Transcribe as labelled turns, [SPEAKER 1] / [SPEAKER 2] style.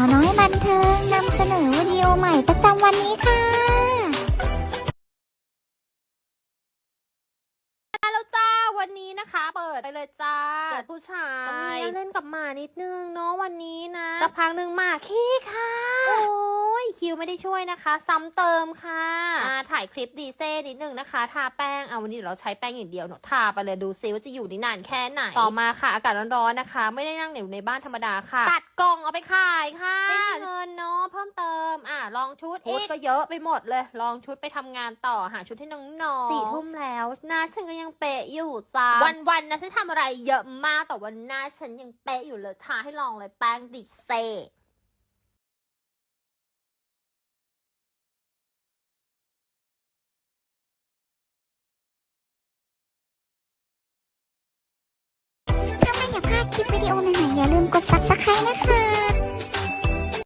[SPEAKER 1] าวน้อยบันเทิงนำเสนอวิดีโอใหม่ประจำวันนี้ค่ะ
[SPEAKER 2] แล้วจ้าวันนี้นะคะ เปิดไปเลยจ้าเกิดผู้ชา
[SPEAKER 3] ต้องมี
[SPEAKER 2] ย
[SPEAKER 3] เล่นกับหมานิดนึงเนาะวันนี้นะ
[SPEAKER 2] สักพักหนึ่งหมาขี้ค่ะ
[SPEAKER 3] โอ้ยคิว ไม่ได้ช่วยนะคะ ซ้ำเติมค่ะอ่าถ่ายคลิปดีเซ่นิดนึงนะคะ ทาแป้งเอาวันนี้เดี๋ยวเราใช้แป้งอย่างเดียวเนาะทาไปเลยดูซิว่าจะอยู่ได้นานแค่ไหน ต่อมาค่ะ อากาศร้อนๆนะคะ ไม่ได้นั่งอยู่ในบ้านธรรมดาค่ะ ตัดกล่องเอาไปขายค่ะไม่มีเงินเนาะเพิ่มเติมอ่าลองชุดชุดก็เยอะไปหมดเลย ลองชุดไปทำงานต่อหาชุดให้น้องๆสี่ทุ่มแล้วหน้าฉันก็ยังเป๊ะอยู่จ้าวันๆนะฉันทำอะไรเยอะมากแต่วันหน้าฉันยังเป๊ะอยู่เลยทาให้ลองเลยแป้งดิเซ่
[SPEAKER 1] พลาดคลิปวิดีโอใหม่ๆอย่าลืมกด subscribe นะคะ